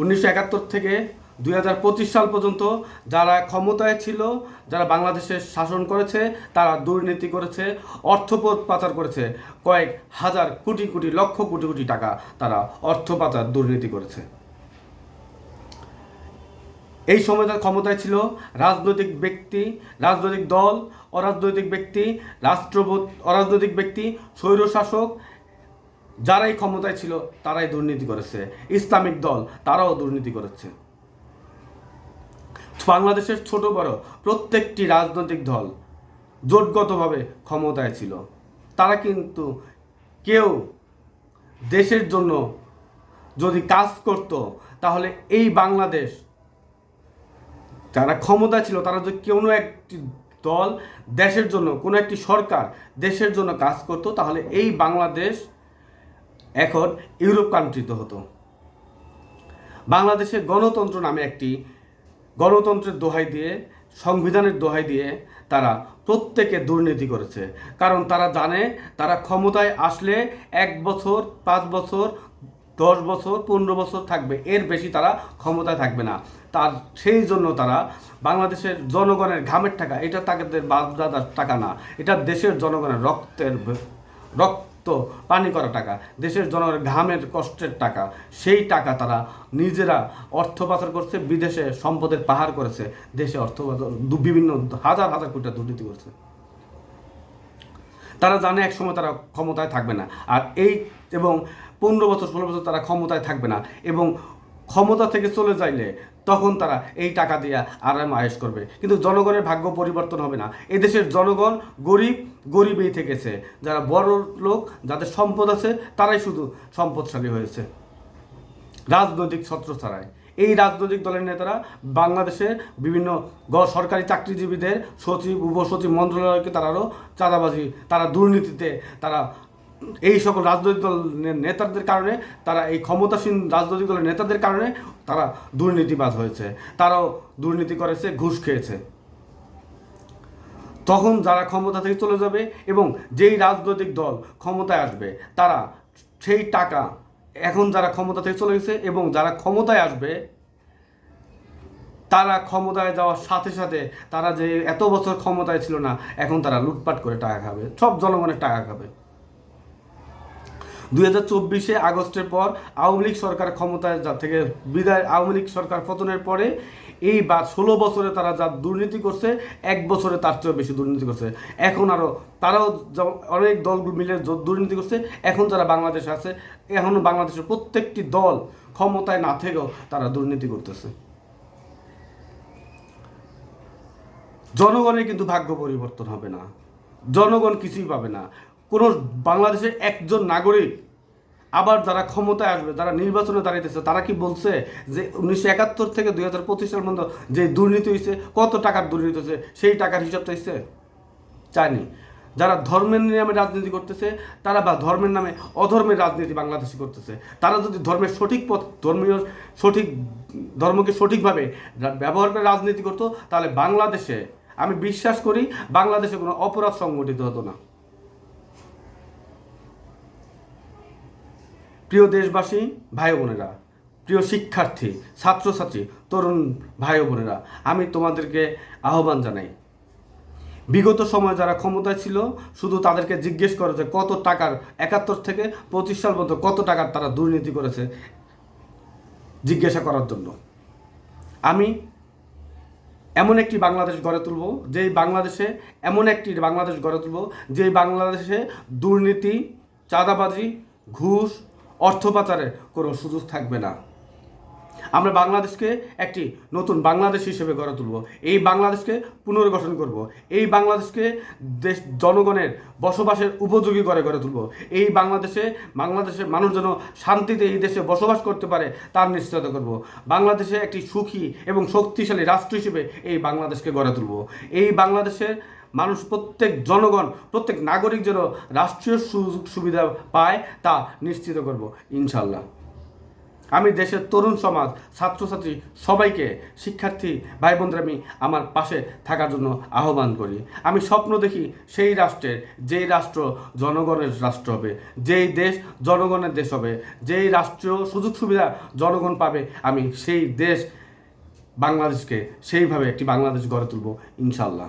উনিশশো একাত্তর থেকে দুই হাজার পঁচিশ সাল পর্যন্ত যারা ক্ষমতায় ছিল, যারা বাংলাদেশে শাসন করেছে, তারা দুর্নীতি করেছে, অর্থ পাচার করেছে। কয়েক হাজার কোটি কোটি, লক্ষ কোটি কোটি টাকা তারা অর্থ পাচার দুর্নীতি করেছে। এই সময় তার ক্ষমতায় ছিল, রাজনৈতিক ব্যক্তি, রাজনৈতিক দল, অরাজনৈতিক ব্যক্তি রাষ্ট্রপতি অরাজনৈতিক ব্যক্তি, স্বৈরশাসক যারাই ক্ষমতায় ছিল, তারাই দুর্নীতি করেছে। ইসলামিক দল, তারাও দুর্নীতি করেছে। বাংলাদেশের ছোট বড় প্রত্যেকটি রাজনৈতিক দল জোটগতভাবে ক্ষমতায় ছিল। তারা কিন্তু কেউ দেশের জন্য যদি কাজ করত, তাহলে এই বাংলাদেশ যারা ক্ষমতা ছিল, তারা যদি কোনো একটি দল দেশের জন্য, কোনো একটি সরকার দেশের জন্য কাজ করত, তাহলে এই বাংলাদেশ এখন ইউরোপ কান্ট্রিতে হতো। বাংলাদেশের গণতন্ত্র নামে একটি গণতন্ত্রের দোহাই দিয়ে, সংবিধানের দোহাই দিয়ে তারা প্রত্যেকে দুর্নীতি করেছে। কারণ তারা জানে, তারা ক্ষমতায় আসলে এক বছর, পাঁচ বছর, দশ বছর, পনেরো বছর থাকবে। এর বেশি তারা ক্ষমতায় থাকবে না। তার, সেই জন্য তারা বাংলাদেশের জনগণের ঘামের টাকা, এটা তাদের বাপদাদার টাকা না, এটা দেশের জনগণের রক্তের ভ- রক্ত পানি করা টাকা, দেশের জনগণের ঘামের কষ্টের টাকা, সেই টাকা তারা নিজেরা অর্থ পাচার করছে, বিদেশে সম্পদের পাহাড় করেছে, দেশে অর্থ বিভিন্ন হাজার হাজার কোটি দুর্নীতি করছে। তারা জানে এক সময় তারা ক্ষমতায় থাকবে না, আর এই এবং পনেরো বছর, ষোলো বছর তারা ক্ষমতায় থাকবে না, এবং ক্ষমতা থেকে চলে যাইলে তখন তারা এই টাকা দিয়ে আরাম আয়েস করবে। কিন্তু জনগণের ভাগ্য পরিবর্তন হবে না। এদেশের জনগণ গরিব, গরিবেই থেকেছে। যারা বড় লোক, যাদের সম্পদ আছে, তারাই শুধু সম্পদশালী হয়েছে। রাজনৈতিক ছত্র ছাড়াই। এই রাজনৈতিক দলের নেতারা বাংলাদেশের বিভিন্ন সরকারি চাকরিজীবীদের সচিব, উপসচিব মন্ত্রণালয়কে তারারও চাঁদাবাজি, তারা দুর্নীতিতে তারা এই সকল রাজনৈতিক দল নেতাদের কারণে, তারা এই ক্ষমতাসীন রাজনৈতিক দলের নেতাদের কারণে তারা দুর্নীতিবাজ হয়েছে। তারাও দুর্নীতি করেছে, ঘুষ খেয়েছে। তখন যারা ক্ষমতা থেকে চলে যাবে এবং যেই রাজনৈতিক দল ক্ষমতায় আসবে, তারা সেই টাকা এখন যারা ক্ষমতা থেকে চলে গেছে এবং যারা ক্ষমতায় আসবে, তারা ক্ষমতায় যাওয়ার সাথে সাথে তারা যে এত বছর ক্ষমতায় ছিল না, এখন তারা লুটপাট করে টাকা খাবে। সব জনগণের টাকা খাবে। দুই হাজার চব্বিশে আগস্টের পর আওয়ামী লীগ সরকার ক্ষমতায় যা থেকে বিদায় আওয়ামী লীগ সরকার পতনের পরে এই বা ষোলো বছরে তারা যা দুর্নীতি করছে, এক বছরে তার চেয়েও বেশি দুর্নীতি করছে। এখন আরও তারাও অনেক দলগুলো মিলে দুর্নীতি করছে। এখন যারা বাংলাদেশে আছে, এখন বাংলাদেশের প্রত্যেকটি দল ক্ষমতায় না থেকেও তারা দুর্নীতি করতেছে। জনগণের কিন্তু ভাগ্য পরিবর্তন হবে না। জনগণ কিছুই পাবে না। কোনো বাংলাদেশের একজন নাগরিক আবার যারা ক্ষমতায় আসবে, যারা নির্বাচনে দাঁড়াইতেছে, তারা কি বলছে যে উনিশশো একাত্তর থেকে দুই হাজার পঁচিশ সাল পর্যন্ত যে দুর্নীতি হয়েছে কত টাকার দুর্নীতি হয়েছে সেই টাকার হিসাব চাইছে চায়নি। যারা ধর্মের নামে রাজনীতি করতেছে, তারা বা ধর্মের নামে অধর্মের রাজনীতি বাংলাদেশে করতেছে। তারা যদি ধর্মের সঠিক পথ, ধর্মীয় সঠিক, ধর্মকে সঠিকভাবে ব্যবহার করে রাজনীতি করতো, তাহলে বাংলাদেশে, আমি বিশ্বাস করি বাংলাদেশে কোনো অপরাধ সংগঠিত হতো না। প্রিয় দেশবাসী, ভাই বোনেরা, প্রিয় শিক্ষার্থী, ছাত্রছাত্রী, তরুণ ভাই বোনেরা, আমি তোমাদেরকে আহ্বান জানাই। বিগত সময় যারা ক্ষমতায় ছিল, শুধু তাদেরকে জিজ্ঞেস করে যে কত টাকার একাত্তর থেকে পঁচিশ সাল পর্যন্ত কত টাকার তারা দুর্নীতি করেছে, জিজ্ঞাসা করার জন্য। আমি এমন একটি বাংলাদেশ গড়ে তুলব, যেই বাংলাদেশে এমন একটি বাংলাদেশ গড়ে তুলব, যেই বাংলাদেশে দুর্নীতি, চাঁদাবাজি, ঘুষ অর্থ পাচারের কোনো সুযোগ থাকবে না। আমরা বাংলাদেশকে একটি নতুন বাংলাদেশ হিসেবে গড়ে তুলব। এই বাংলাদেশকে পুনর্গঠন করব। এই বাংলাদেশকে দেশ, জনগণের বসবাসের উপযোগী করে গড়ে তুলব। এই বাংলাদেশে, বাংলাদেশের মানুষ যেন শান্তিতে এই দেশে বসবাস করতে পারে, তার নিশ্চয়তা করব। বাংলাদেশে একটি সুখী এবং শক্তিশালী রাষ্ট্র হিসেবে এই বাংলাদেশকে গড়ে তুলব। এই বাংলাদেশের মানুষ প্রত্যেক জনগণ, প্রত্যেক নাগরিক যেন রাষ্ট্রীয় সুযোগ সুবিধা পায় তা নিশ্চিত করব ইনশাল্লাহ আমি দেশের তরুণ সমাজ, ছাত্রছাত্রী সবাইকে, শিক্ষার্থী ভাই বোনদের আমি আমার পাশে থাকার জন্য আহ্বান করি। আমি স্বপ্ন দেখি সেই রাষ্ট্রের, যেই রাষ্ট্র জনগণের রাষ্ট্র হবে, যেই দেশ জনগণের দেশ হবে, যেই রাষ্ট্রীয় সুযোগ সুবিধা জনগণ পাবে, আমি সেই দেশ বাংলাদেশকে সেইভাবে একটি বাংলাদেশ গড়ে তুলব ইনশাল্লাহ